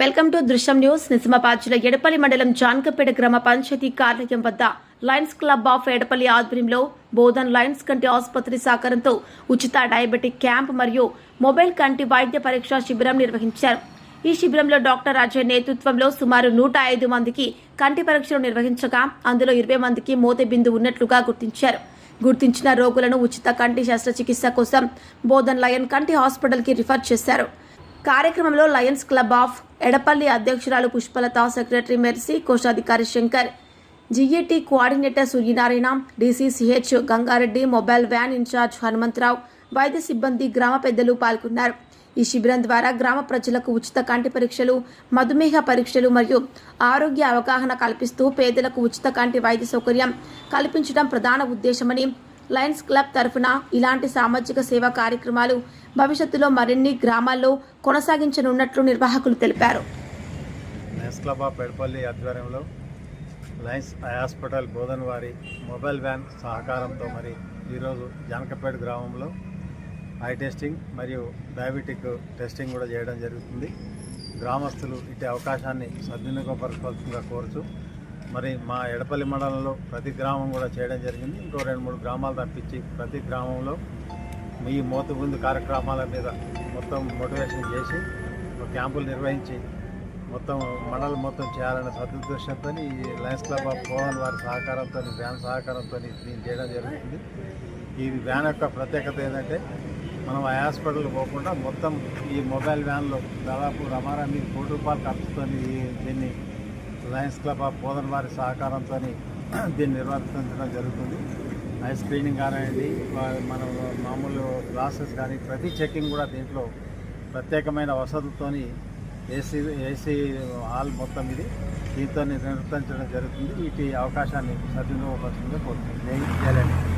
Welcome to Drishyam news. Nizamabad Edapalli మండలం జాన్కపేట గ్రామ పంచాయతీ కార్యాలయం వద్ద లయన్స్ క్లబ్ ఆఫ్ ఎడపల్లి ఆధ్వర్యంలో బోధన్ లయన్స్ కంటి ఆసుపత్రి సహకారంతో ఉచిత డయాబెటిక్ క్యాంప్ మరియు మొబైల్ కంటి వైద్య పరీక్ష శిబిరం నిర్వహించారు. ఈ శిబిరంలో డాక్టర్ అజయ్ నేతృత్వంలో సుమారు నూట ఐదు మందికి కంటి పరీక్షలు నిర్వహించగా అందులో ఇరవై మందికి మోతే బిందు ఉన్నట్లుగా గుర్తించారు. గుర్తించిన రోగులను ఉచిత కంటి శస్త్రచికిత్స కోసం బోధన్ లయన్ కంటి హాస్పిటల్కి రిఫర్ చేశారు. కార్యక్రమంలో లయన్స్ క్లబ్ ఆఫ్ ఎడపల్లి అధ్యక్షురాలు పుష్పలత సెక్రటరీ మెర్సీ కోశాధికారి Shankar GAT coordinator Suryanarayana DCCH Gangareddy mobile van incharge Hanumantharao వైద్య సిబ్బంది గ్రామ పెద్దలు పాల్గొన్నారు. ఈ శిబిరం ద్వారా గ్రామ ప్రజలకు ఉచిత కంటి పరీక్షలు మధుమేహ పరీక్షలు మరియు ఆరోగ్య అవగాహన కల్పిస్తూ పేదలకు ఉచిత కంటి వైద్య సౌకర్యం కల్పించడం ప్రధాన ఉద్దేశమని లయన్స్ క్లబ్ తరఫున ఇలాంటి సామాజిక సేవా కార్యక్రమాలు భవిష్యత్తులో మరిన్ని గ్రామాల్లో కొనసాగించనున్నట్లు నిర్వాహకులు తెలిపారు. లయన్స్ క్లబ్ ఆఫ్ పెడపల్లి ఆధ్వర్యంలో లయన్స్ హాస్పిటల్ బోధన్ వారి మొబైల్ వ్యాన్ సహకారంతో మరి ఈరోజు జానకపేట గ్రామంలో ఐ టెస్టింగ్ మరియు డయాబెటిక్ టెస్టింగ్ కూడా చేయడం జరుగుతుంది. గ్రామస్తులు ఇటు అవకాశాన్ని సద్వినియోగపరచుకోవాల్సిందిగా కోరుచు మరి మా ఎడపల్లి మండలంలో ప్రతి గ్రామం కూడా చేయడం జరిగింది. ఇంకో రెండు మూడు గ్రామాలు తప్పించి ప్రతి గ్రామంలో మీ మోతుబుందు కార్యక్రమాల మీద మొత్తం మోటివేషన్ చేసి ఒక క్యాంపులు నిర్వహించి మొత్తం మండలం మొత్తం చేయాలనే సదుద్దేశంతో ఈ లయన్స్ క్లబ్ ఆఫ్ భవన్ వారి సహకారంతో వ్యాన్ సహకారంతో దీన్ని చేయడం జరుగుతుంది. ఈ వ్యాన్ యొక్క ప్రత్యేకత ఏంటంటే మనం ఆ హాస్పిటల్ పోకుండా మొత్తం ఈ మొబైల్ వ్యాన్లో దాదాపు రమారామి కోటి రూపాయల ఖర్చుతో దీన్ని లయన్స్ క్లబ్ ఆఫ్ బోధన్ వారి సహకారంతో దీన్ని నిర్వర్తించడం జరుగుతుంది. ఐ స్క్రీనింగ్ కానివ్వండి మనం మామూలు గ్లాసెస్ కానీ ప్రతి చెక్కింగ్ కూడా దీంట్లో ప్రత్యేకమైన వసతులతోని ఏసీ ఏసీ హాల్ మొత్తం ఇది. దీంతో నిర్వర్తించడం జరుగుతుంది. వీటి అవకాశాన్ని సద్వినియోగపరచుకుంటే కోరుతుంది జై జయలలిత